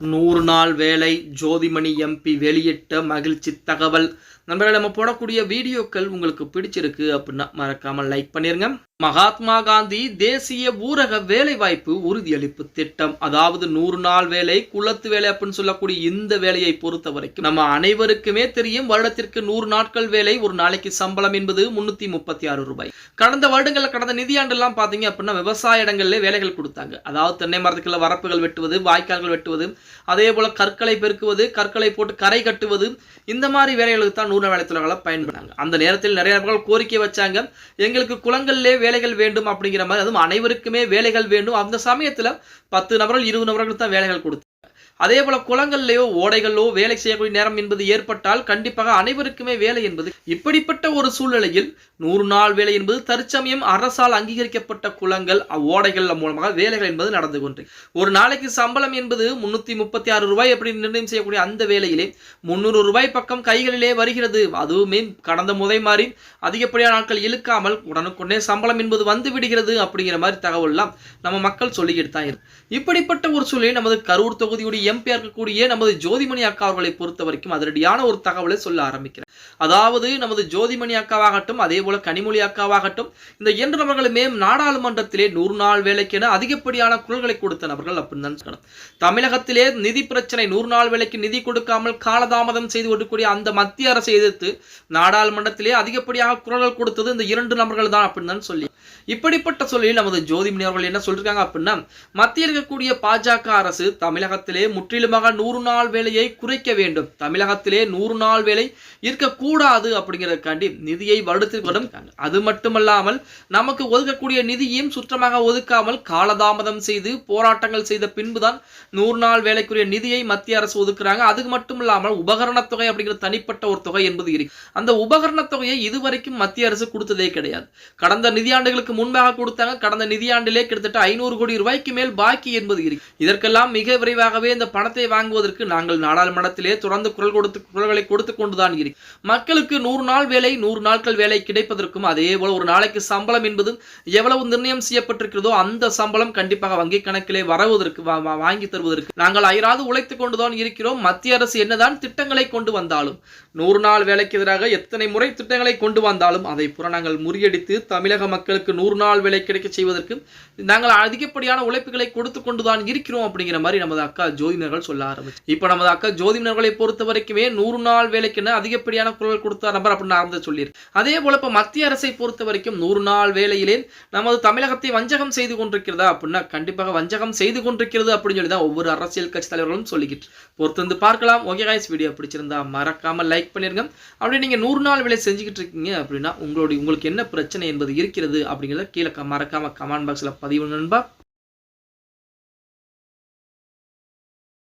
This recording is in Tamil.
நூறு நாள் வேலை ஜோதிமணி எம்பி வெளியிட்ட மகிழ்ச்சி தகவல். நண்பர்கள் நம்ம போடக்கூடிய வீடியோக்கள் உங்களுக்கு பிடிச்சிருக்கு அப்படின்னா மறக்காம லைக் பண்ணிருங்க. மகாத்மா காந்தி தேசிய ஊரக வேலைவாய்ப்பு உறுதியளிப்பு திட்டம். அதாவது நூறு நாள் வேலை குளத்து வேலை அப்படின்னு சொல்லக்கூடிய இந்த வேலையை பொறுத்த வரைக்கும் நம்ம அனைவருக்குமே தெரியும் வருடத்திற்கு நூறு நாட்கள் வேலை ஒரு நாளைக்கு சம்பளம் என்பது முன்னூத்தி முப்பத்தி ஆறு ரூபாய். கடந்த வருடங்கள்ல கடந்த நிதியாண்டெல்லாம் பாத்தீங்க அப்படின்னா விவசாய இடங்கள்ல வேலைகள் கொடுத்தாங்க. அதாவது தென்னை மரத்துக்குள்ள வரப்புகள் வெட்டுவது வாய்க்கால்கள் வெட்டுவது அதே போல கற்களை பெருக்குவது கற்களை போட்டு கரை கட்டுவது இந்த மாதிரி வேலைகளுக்கு தான் நூறு வேலை வேலைத்துறைகளை பயன்படுறாங்க அந்த நேரத்தில் நிறைய நபர்கள் கோரிக்கை வச்சாங்க எங்களுக்கு குளங்களிலே வேலைகள் வேண்டும் அப்படிங்கிற மாதிரி அதுவும் அனைவருக்குமே வேலைகள் வேண்டும். அந்த சமயத்துல பத்து நபர்கள் இருபது நபர்களுக்கு தான் வேலைகள் கொடுத்து அதே போல குளங்கள்லையோ ஓடைகளோ வேலை செய்யக்கூடிய நேரம் என்பது ஏற்பட்டால் கண்டிப்பாக அனைவருக்குமே வேலை என்பது இப்படிப்பட்ட ஒரு சூழ்நிலையில் நூறு நாள் வேலை என்பது தற்சமயம் அரசால் அங்கீகரிக்கப்பட்ட குளங்கள் ஓடைகள் மூலமாக வேலைகள் என்பது நடந்து கொண்டு. ஒரு நாளைக்கு சம்பளம் என்பது முன்னூத்தி முப்பத்தி ஆறு ரூபாய் எப்படி நிர்ணயம் செய்யக்கூடிய அந்த வேலையிலே முந்நூறு ரூபாய் பக்கம் கைகளிலே வருகிறது. அதுவுமே கடந்த முதை மாதிரி அதிகப்படியான நாட்கள் இழுக்காமல் உடனுக்குடனே சம்பளம் என்பது வந்து விடுகிறது அப்படிங்கிற மாதிரி தகவல்லாம் நம்ம மக்கள் சொல்லிக்கிட்டு தான் இருக்கு இப்படிப்பட்ட ஒரு சூழலில் நமது கரூர் தொகுதியுடைய எம்பியா இருக்கக்கூடிய நமது ஜோதிமணி அக்கா அவர்களை பொறுத்த வரைக்கும் அதிரடியான ஒரு தகவலை சொல்ல ஆரம்பிக்கிறேன் அதாவது நமது ஜோதிமணி அக்காவாகட்டும் அதே போல கனிமொழி அக்காவாகட்டும் இந்த இரண்டு நபர்களுமே நாடாளுமன்றத்திலே நூறு நாள் வேலைக்கென அதிகப்படியான குரல்களை கொடுத்த நபர்கள் அப்படின்னு தான் சொல்லணும் தமிழகத்திலே நிதி பிரச்சனை நூறு நாள் வேலைக்கு நிதி கொடுக்காமல் காலதாமதம் செய்து கொடுக்கக்கூடிய அந்த மத்திய அரசை எதிர்த்து நாடாளுமன்றத்திலே அதிகப்படியாக குரல்கள் கொடுத்தது இந்த இரண்டு நபர்கள் தான் அப்படின்னு தான் சொல்லி. இப்படிப்பட்ட சொல்லில் நமது ஜோதிமணி அவர்கள் என்ன சொல்லிருக்காங்க அப்படின்னா மத்தியில் இருக்கக்கூடிய பாஜக அரசு தமிழகத்திலே முற்றிலுமாக நூறு நாள் வேலையை குறைக்க வேண்டும். தமிழகத்திலே நூறு நாள் வேலை இருக்கக்கூடாது அப்படிங்கிறதுக்காண்டி நிதியை வருடத்திற்கு வருடம் அது மட்டுமல்லாமல் நமக்கு ஒதுக்கக்கூடிய நிதியையும் சுற்றமாக ஒதுக்காமல் காலதாமதம் செய்து போராட்டங்கள் செய்த பின்புதான் நூறு நாள் வேலைக்குரிய நிதியை மத்திய அரசு ஒதுக்குறாங்க. அது மட்டும் இல்லாமல் உபகரண தொகை அப்படிங்கிற தனிப்பட்ட ஒரு தொகை என்பது இருக்கு. அந்த உபகரண தொகையை இதுவரைக்கும் மத்திய அரசு கொடுத்ததே கிடையாது. கடந்த நிதியாண்டுகளுக்கு முன்பாக கொடுத்தாங்க. கடந்த நிதியாண்டிலே கிட்டத்தட்ட ஐநூறு கோடி ரூபாய்க்கு மேல் பாக்கி என்பது இருக்கு. இதற்கெல்லாம் மிக விரைவாகவே இந்த பணத்தை வாங்குவதற்கு நாங்கள் நாடாளுமன்றத்திலே தொடர்ந்து குரல் கொடுத்து குரல்களை கொடுத்து கொண்டுதான் இருக்கு மக்களுக்கு நூறு நாள் வேலை நூறு நாட்கள் வேலை கிடைப்பதற்கும் அதே போல ஒரு நாளைக்கு சம்பளம் என்பது எவ்வளவு நிர்ணயம் செய்யப்பட்டிருக்கிறதோ அந்த சம்பளம் கண்டிப்பாக வங்கி கணக்கிலே வரவதற்கு வாங்கி தருவதற்கு. நாங்கள் அயராது உழைத்துக் கொண்டுதான் இருக்கிறோம். மத்திய அரசு என்னதான் திட்டங்களை கொண்டு வந்தாலும் நூறு நாள் வேலைக்கு எதிராக எத்தனை முறை திட்டங்களை கொண்டு வந்தாலும் அதை புற நாங்கள் முறியடித்து தமிழக மக்களுக்கு நூறு நாள் வேலை கிடைக்க செய்வதற்கு நாங்கள் அதிகப்படியான உழைப்புகளை கொடுத்து கொண்டுதான் இருக்கிறோம் அப்படிங்கிற மாதிரி நமது அக்கா ஜோ ஜோதினர்கள் சொல்ல ஆரம்பிச்சு. இப்போ நமது அக்கா ஜோதினர்களை பொறுத்த வரைக்குமே நூறு நாள் வேலைக்குன்னு அதிகப்படியான குரல் கொடுத்த நபர் அப்படின்னு ஆரம்பித்து சொல்லியிருக்கு அதே போல இப்போ மத்திய அரசை பொறுத்த வரைக்கும் நூறு நாள் வேலையிலே நமது தமிழகத்தை வஞ்சகம் செய்து கொண்டிருக்கிறதா அப்படின்னா கண்டிப்பாக வஞ்சகம் செய்து கொண்டிருக்கிறது அப்படின்னு சொல்லி தான் ஒவ்வொரு அரசியல் கட்சி தலைவர்களும் சொல்லிக்கிட்டு பொறுத்து வந்து பார்க்கலாம். ஓகே காய்ஸ் வீடியோ பிடிச்சிருந்தா மறக்காம லைக் பண்ணிருங்க. அப்படி நீங்க நூறு நாள் வேலை செஞ்சுக்கிட்டு இருக்கீங்க அப்படின்னா உங்களுடைய உங்களுக்கு என்ன பிரச்சனை என்பது இருக்கிறது அப்படிங்கிறத கீழே மறக்காம கமெண்ட் பாக்ஸ்ல பதிவு நண்பா.